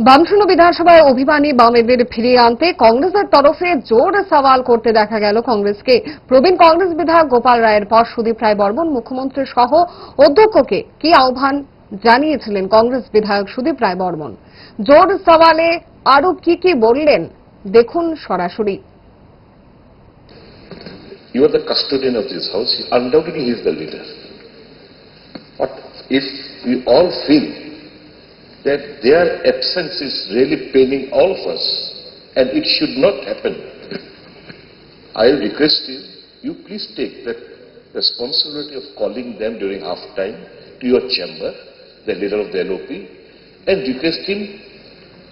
বামশূন্য বিধানসভায় অভিমানী বামেদের ফিরিয়ে আনতে কংগ্রেসের তরফে জোর সওয়াল করতে দেখা গেল কংগ্রেসকে। প্রবীণ কংগ্রেস বিধায়ক গোপাল রায়ের পর সুদীপ রায় বর্মন, মুখ্যমন্ত্রী সহ অধ্যক্ষকে কি আহ্বান জানিয়েছিলেন কংগ্রেস বিধায়ক সুদীপ রায় বর্মন? জোর সওয়ালে আরও কি কি বললেন? দেখুন সরাসরি। If we all feel that their absence is really paining all of us, and it should not happen, I request you, you please take the responsibility of calling them during half time to your chamber, the leader of the LOP, and request him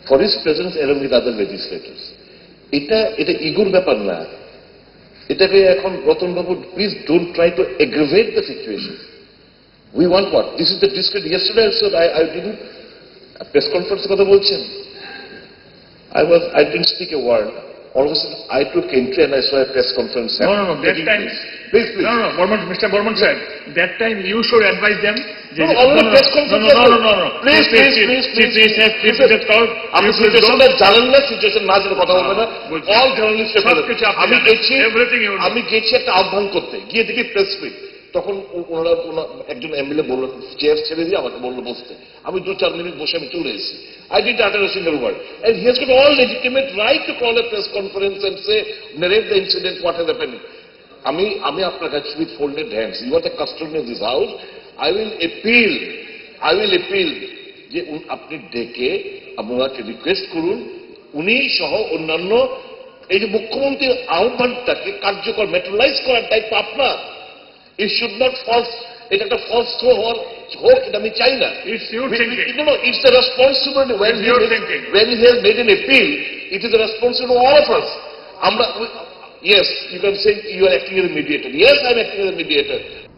for his presence along with other legislators. এটা এটা ইগুর ব্যাপার না এটাকে এখন Ratanbabu please don't try to aggravate the situation we want what this is the discrete yesterday also I I didn't press কনফারেন্সের কথা বলছেন I was I didn't speak a word all of a sudden I took entry and I saw a press conference. No, no, no, that time. Please, please. no, no, Borman, Mr. Borman said, that time you should advise them. No, no, already press conference No, no, no, no, no. Please, please, please, please. Chief, Listen, Chief, call. আপনি সিচুয়েশনটা জানেন না situation না জেনে কথা বলবেন না। All journalist আমি গেছি আমি গেছি একটা আহ্বান করতে গিয়ে দেখি প্রেস মিট তখন ওনারা ওনা- একজন এমএলএ বলল, চেয়ার ছেড়ে দিয়ে আমাকে বলল, বসতে। আমি দু চার মিনিট বসে আমি চলে এসেছি। I did utter single word. And he has got all legitimate right to call a press conference and say, narrate the incident what has happened আমি আমি আপনার কাছে with folded hands you are the customer this house I will appeal I will appeal যে আপনি ডেকে আপনাকে request করুন। উনি সহ অন্যান্য এই যে মুখ্যমন্ত্রীর আহ্বানটাকে কার্যকর মেটালাইজ করার দায়িত্ব আপনার। ইট শুড নট ফলস এটা একটা ফলস থ্রো হওয়ার হোক এটা আমি চাই না It's your We- we- thinking. No, no, it's the responsibility when It's he your makes- thinking. when he has made an appeal, it is the responsibility of all of us. আমরা, we- yes, you can say you are acting as a mediator. Yes, I am acting as a mediator.